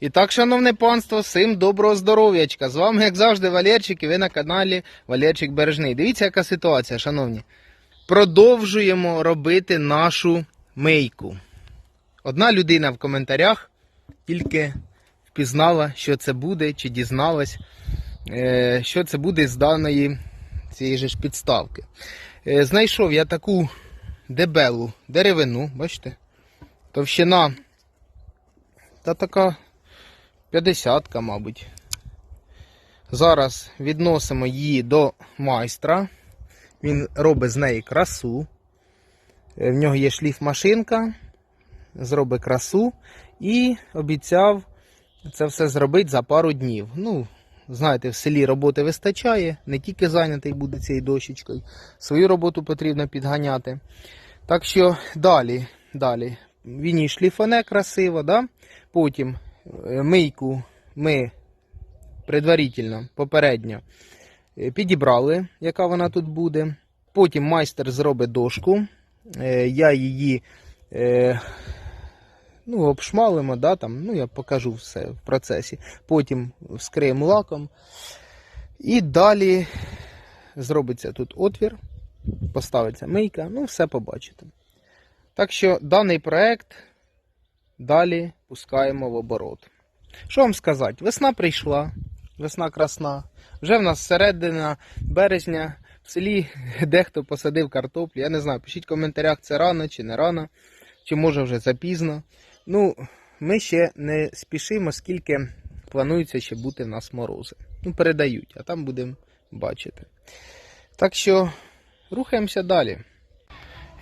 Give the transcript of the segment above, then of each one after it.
І так, шановне панство, всім доброго здоров'ячка. З вами, як завжди, Валерчик, і ви на каналі Валерчик Бережний. Дивіться, яка ситуація, шановні. Продовжуємо робити нашу мийку. Одна людина в коментарях тільки впізнала, що це буде, чи дізналась, е, що це буде з даної цієї ж підставки. Е, Знайшов я таку дебелу деревину, бачите? Товщина та така 50, мабуть. Зараз відносимо її до майстра. Він робить з неї красу. Е, В нього є шліфмашинка, зробить красу і обіцяв це все зробити за пару днів. Ну, знаєте, в селі роботи вистачає, не тільки зайнятий буде цією дощечкою, свою роботу потрібно підганяти. Так що далі, далі. Він її шліфане красиво, да? потім мийку ми предварительно, попередньо е, підібрали, яка вона тут буде. Потім майстер зробить дошку. Е, Я її е, ну, обшмалимо, да, там, ну, я покажу все в процесі. Потім вскриємо лаком. І далі зробиться тут отвір, поставиться мийка, ну, все побачите. Так що даний проект далі пускаємо в оборот. Що вам сказати? Весна прийшла, весна красна. Вже в нас середина березня. В селі дехто посадив картоплю. Я не знаю, пишіть в коментарях, це рано чи не рано, чи може вже запізно. Ну, ми ще не спішимо, скільки планується ще бути в нас морози. Ну, передають, а там будемо бачити. Так що рухаємося далі.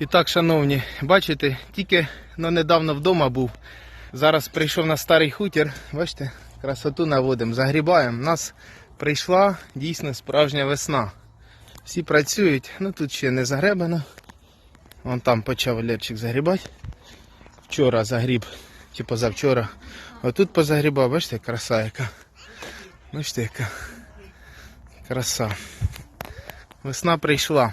І так, шановні, бачите, тільки ну, недавно вдома був. Зараз прийшов на старий хутір. Бачите, красоту наводимо, загрібаємо. У нас прийшла дійсно справжня весна. Всі працюють, ну тут ще не загребано. Вон там почав Лерчик загрібати. Вчора загріб, чи позавчора. Отут позагрібав, бачите, краса яка. Бачите, яка краса. Весна прийшла.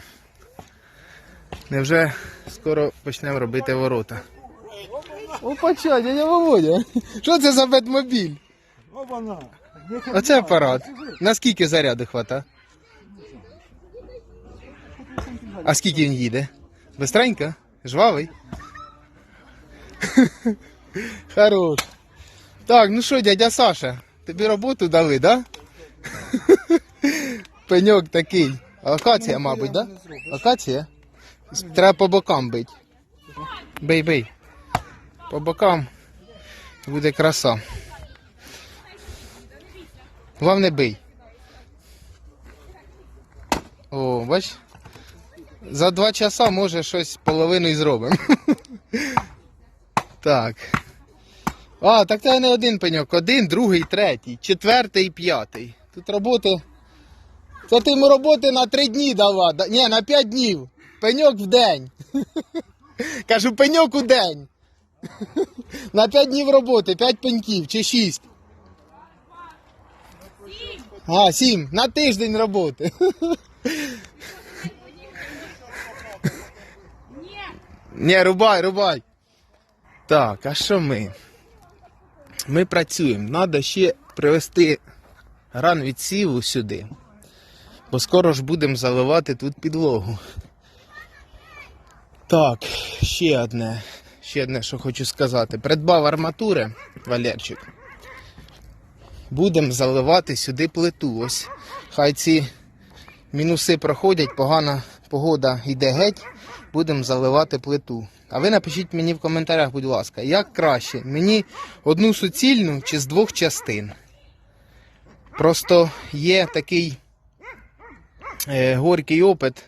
Невже скоро почнемо робити ворота? Опача, дядя Володя. Що це за бетмобіль? Опана. Оце апарат. Наскільки заряду хвата? А скільки він їде? Бистренько? Жвавий? Хорош. Так, ну що, дядя Саша, тобі роботу дали, да? Пеньок такий. Акація, мабуть, да? Акація? Треба по бокам бити. Бей, бей. По бокам буде краса. Главне бий. О, бач? За два часа може щось половину і зробимо. так. А, так це не один пеньок. Один, другий, третій, четвертий, п'ятий. Тут роботи. Це ти йому роботи на три дні дала. Ні, на п'ять днів. Пеньок в день. Кажу, пеньок у день. на п'ять днів роботи, п'ять пеньків чи шість. А, сім. На тиждень роботи. Ні, рубай, рубай. Так, а що ми? Ми працюємо. Надо ще привезти гран від сіву сюди. Бо скоро ж будемо заливати тут підлогу. Так, ще одне. Ще одне, що хочу сказати. Придбав арматури, Валерчик. Будемо заливати сюди плиту. Ось хай ці мінуси проходять, погана погода йде геть, будемо заливати плиту. А ви напишіть мені в коментарях, будь ласка, як краще, мені одну суцільну чи з двох частин. Просто є такий е, горький опит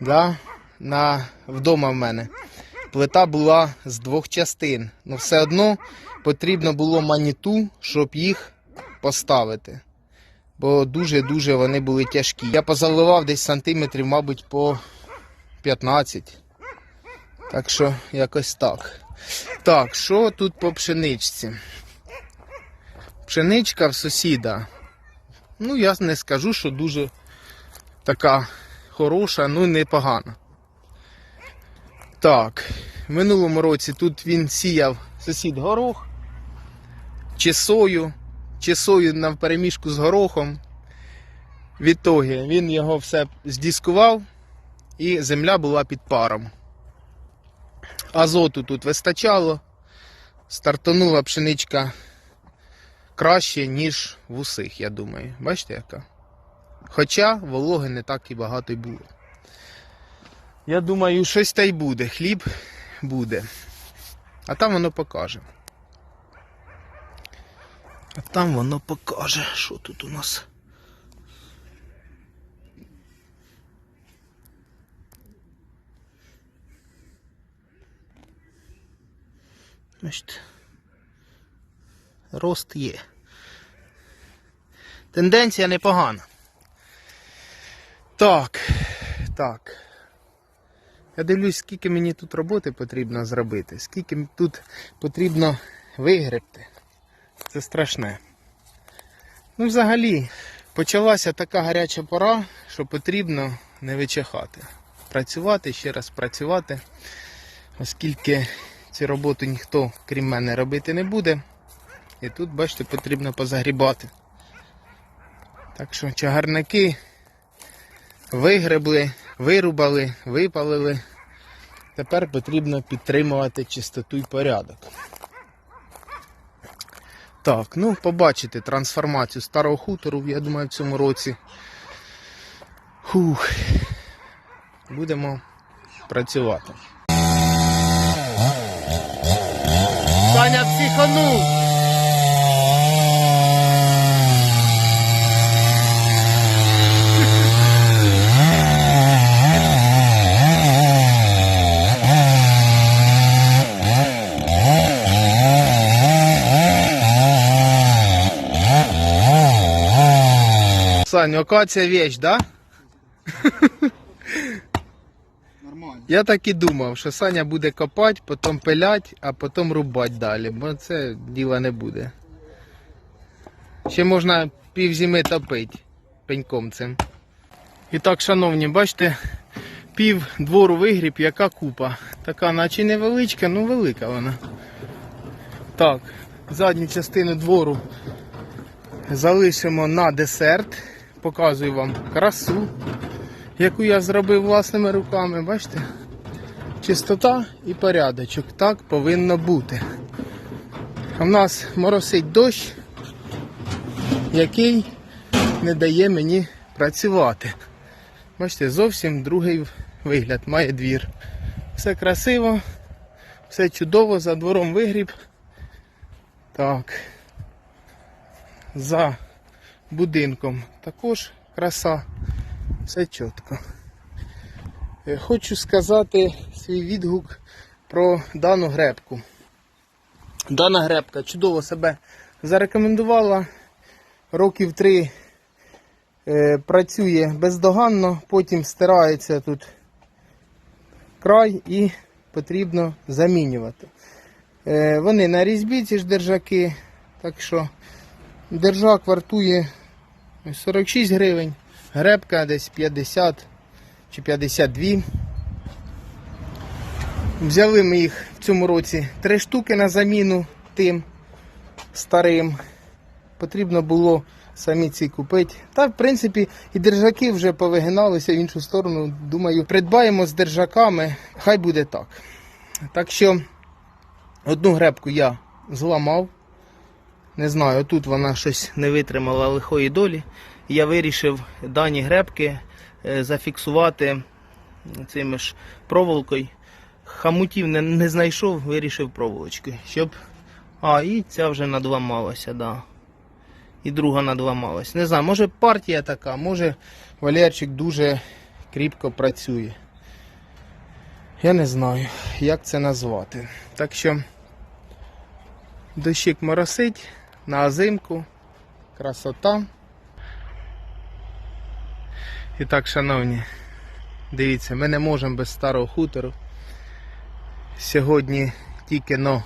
да, на, вдома в мене. Плита була з двох частин. Ну все одно потрібно було маніту, щоб їх поставити. Бо дуже-дуже вони були тяжкі. Я позаливав десь сантиметрів, мабуть, по 15. Так що якось так. Так, що тут по пшеничці? Пшеничка в сусіда. Ну, я не скажу, що дуже така хороша, ну непогана. Так, в минулому році тут він сіяв сусід горох. чи сою, чи сою на перемішку з горохом. Відтоді він його все здіскував, і земля була під паром. Азоту тут вистачало, стартанула пшеничка краще, ніж в усіх, я думаю. Бачите, яка? Хоча вологи не так і багато й було. Я думаю, щось та й буде. Хліб буде. А там воно покаже. А там воно покаже, що тут у нас. Значить, рост є. Тенденція непогана. Так, так. Я дивлюсь, скільки мені тут роботи потрібно зробити, скільки тут потрібно вигребти. Це страшне. Ну, взагалі, почалася така гаряча пора, що потрібно не вичихати. Працювати, ще раз працювати, оскільки цю роботу ніхто, крім мене, робити не буде. І тут, бачите, потрібно позагрібати. Так що чагарники вигребли, вирубали, випалили. Тепер потрібно підтримувати чистоту і порядок. Так, ну побачите трансформацію старого хутору, я думаю, в цьому році. Фух. Будемо працювати. Саня психанув! Саня, акація вещь, да? Нормально. Я так і думав, що Саня буде копати, потім пилять, а потім рубати далі, бо це діла не буде. Ще можна півзими топити пеньком цим. І так, шановні, бачите, пів двору вигріб, яка купа. Така наче невеличка, ну велика вона. Так, задню частину двору залишимо на десерт. Показую вам красу, яку я зробив власними руками. Бачите? Чистота і порядочок. Так повинно бути. А в нас моросить дощ, який не дає мені працювати. Бачите, зовсім другий вигляд має двір. Все красиво, все чудово, за двором вигріб. Так. За будинком також краса. Все чітко. Е, Хочу сказати свій відгук про дану гребку. Дана гребка чудово себе зарекомендувала. Років три е, працює бездоганно, потім стирається тут край і потрібно замінювати. Е, вони на різьбі ці ж держаки, так що держак вартує 46 гривень, гребка десь 50 чи 52. Взяли ми їх в цьому році три штуки на заміну тим старим. Потрібно було самі ці купити. Та, в принципі, і держаки вже повигиналися в іншу сторону. Думаю, придбаємо з держаками, хай буде так. Так що одну гребку я зламав. Не знаю, тут вона щось не витримала лихої долі. Я вирішив дані гребки е, зафіксувати цими ж проволокою. Хамутів не, не знайшов, вирішив проволочкою. Щоб. А, і ця вже надламалася, да. І друга надламалась. Не знаю, може партія така, може Валерчик дуже кріпко працює. Я не знаю, як це назвати. Так що дощик моросить на озимку. Красота. І так, шановні, дивіться, ми не можемо без старого хутору. Сьогодні тільки но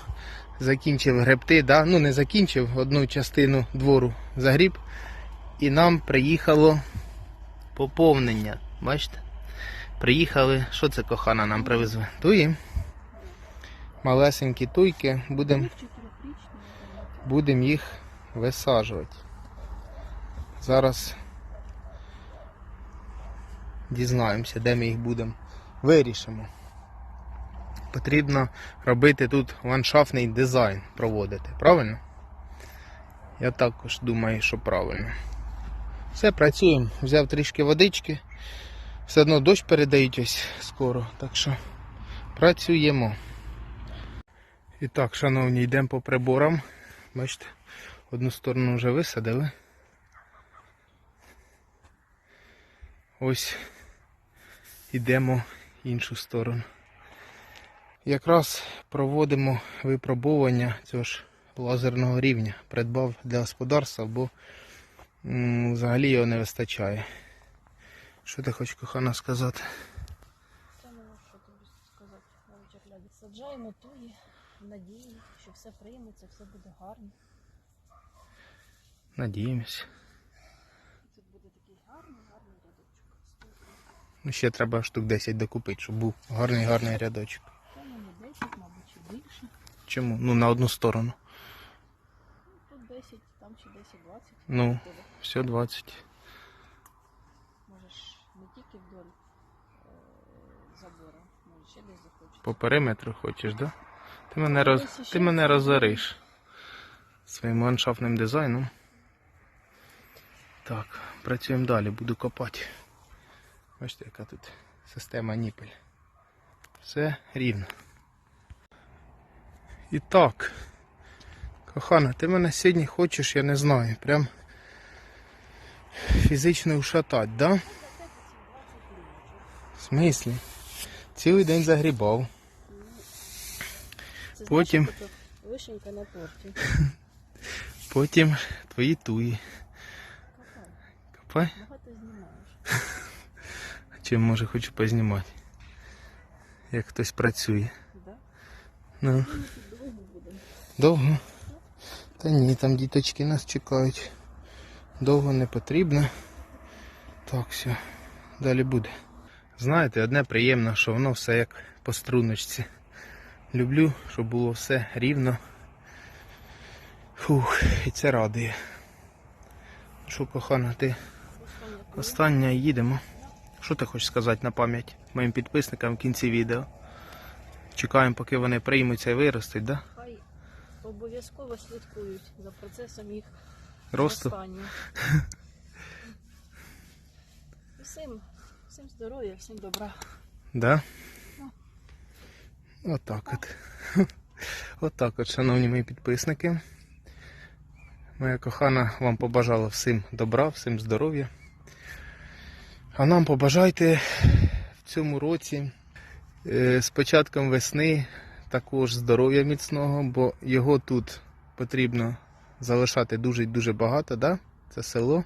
закінчив гребти, да? ну не закінчив одну частину двору загріб. І нам приїхало поповнення. Бачите? Приїхали, що це кохана нам привезли? Туї. Малесенькі туйки. Будемо будемо їх висаджувати. Зараз дізнаємося, де ми їх будемо. Вирішимо. Потрібно робити тут ландшафтний дизайн проводити, правильно? Я також думаю, що правильно. Все, працюємо. Взяв трішки водички. Все одно дощ передають ось скоро, так що працюємо. І так, шановні, йдемо по приборам. Бачите, одну сторону вже висадили. Ось йдемо іншу сторону. Якраз проводимо випробування цього ж лазерного рівня. Придбав для господарства, бо взагалі його не вистачає. Що ти хочеш, кохана, сказати? Що тобі сказати на вечір гляді. Саджаємо туї надії, що все прийметься, все буде гарно. Надіємось. Тут буде такий гарний, гарний рядочок. Ну, ще треба штук 10 докупити, щоб був гарний гарний рядочок. Та ну не 10, мабуть, чи більше. Чому? Ну, на одну сторону. Ну, Тут 10, там чи 10, 20. Ну, все 20. Можеш не тільки вдоль е, забору, може ще десь захочеш. По периметру хочеш, да? Ти мене, роз... Ти мене розориш своїм ландшафтним дизайном. Так, працюємо далі, буду копати. Бачите, яка тут система ніпель. Все рівно. І так, кохана, ти мене сьогодні хочеш, я не знаю, прям фізично ушатати, да? В смислі? Цілий день загрібав. Це Потім- ото вишенька на торті. Потім твої туї. Копай, Копай. багато знімаєш. Чим може хочу познімати. Як хтось працює. Да? Ну, довго? Та ні, там діточки нас чекають. Довго не потрібно. Так, все. Далі буде. Знаєте, одне приємно, що воно все як по струночці. Люблю, щоб було все рівно. Фух, і це радує. Що, кохана, ти. Остання їдемо. Що ти хочеш сказати на пам'ять моїм підписникам в кінці відео? Чекаємо, поки вони приймуться і виростуть, да? Хай обов'язково слідкують за процесом їх Росту. зростання. Всім, всім здоров'я, всім добра. Да? Отак от. Отак от, шановні мої підписники. Моя кохана вам побажала всім добра, всім здоров'я. А нам побажайте в цьому році е, з початком весни також здоров'я міцного, бо його тут потрібно залишати дуже-дуже багато, да? Це село.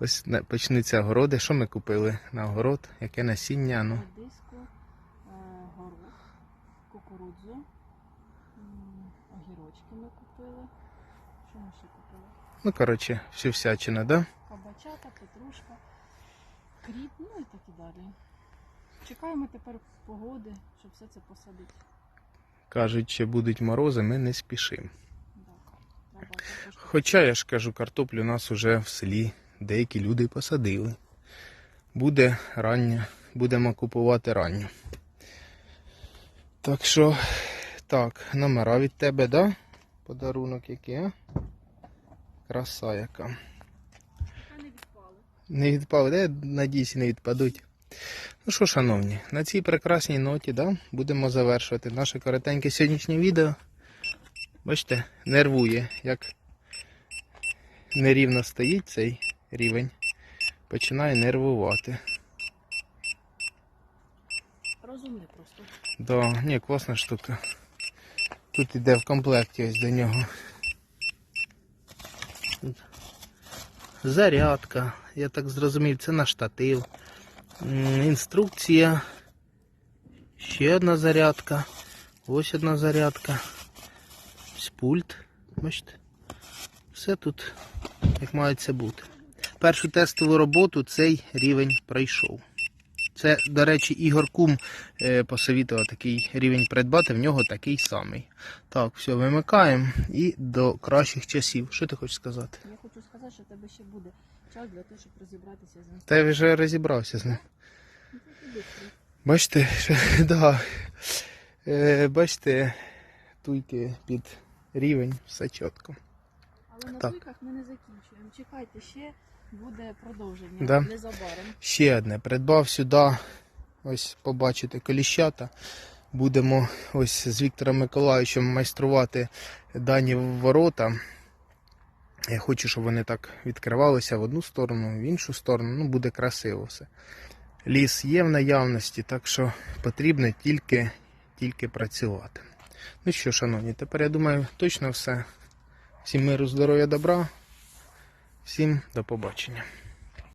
Ось на- почнуться городи. Що ми купили на город? Яке насіння? Ну, Диску, е, горох, кукурудзу, огірочки ми купили. Що ми ще купили? ну коротше, всю всячина, да? Кабачата, петрушка, кріп, ну і так і далі. Чекаємо тепер погоди, щоб все це посадити. Кажуть, що будуть морози, ми не спішимо. Хоча я ж кажу, картоплю у нас уже в селі деякі люди посадили. Буде рання, будемо купувати ранню. Так що, так, номера від тебе, да? Подарунок який, а? Краса яка. не відпали. Не відпали, де, надіюсь, не відпадуть. Ну що, шановні, на цій прекрасній ноті да, будемо завершувати наше коротеньке сьогоднішнє відео. Бачите, нервує, як нерівно стоїть цей рівень. Починає нервувати. Розумний просто. Да, ні, класна штука. Тут іде в комплекті ось до нього. Зарядка, я так зрозумів, це на штатив. Інструкція. Ще одна зарядка. Ось одна зарядка. Ось пульт. Бачите? Все тут як має це бути. Першу тестову роботу цей рівень пройшов. Це, до речі, Ігор Кум е, посовітував такий рівень придбати, в нього такий самий. Так, все, вимикаємо і до кращих часів. Що ти хочеш сказати? Я хочу сказати, що в тебе ще буде час для того, щоб розібратися з ним. Та я вже розібрався з ним. Ну. Бачите, що, да. е, бачите, туйки під рівень, все чітко. Але на Так. туйках ми не закінчуємо. Чекайте, ще буде продовження Да. незабаром. Ще одне. Придбав сюди, ось побачите, коліщата. Будемо ось з Віктором Миколаївичем майструвати дані ворота. Я хочу, щоб вони так відкривалися в одну сторону, в іншу сторону. Ну, буде красиво все. Ліс є в наявності, так що потрібно тільки, тільки працювати. Ну що, шановні, тепер я думаю, точно все. Всім миру, здоров'я, добра. Всім до побачення.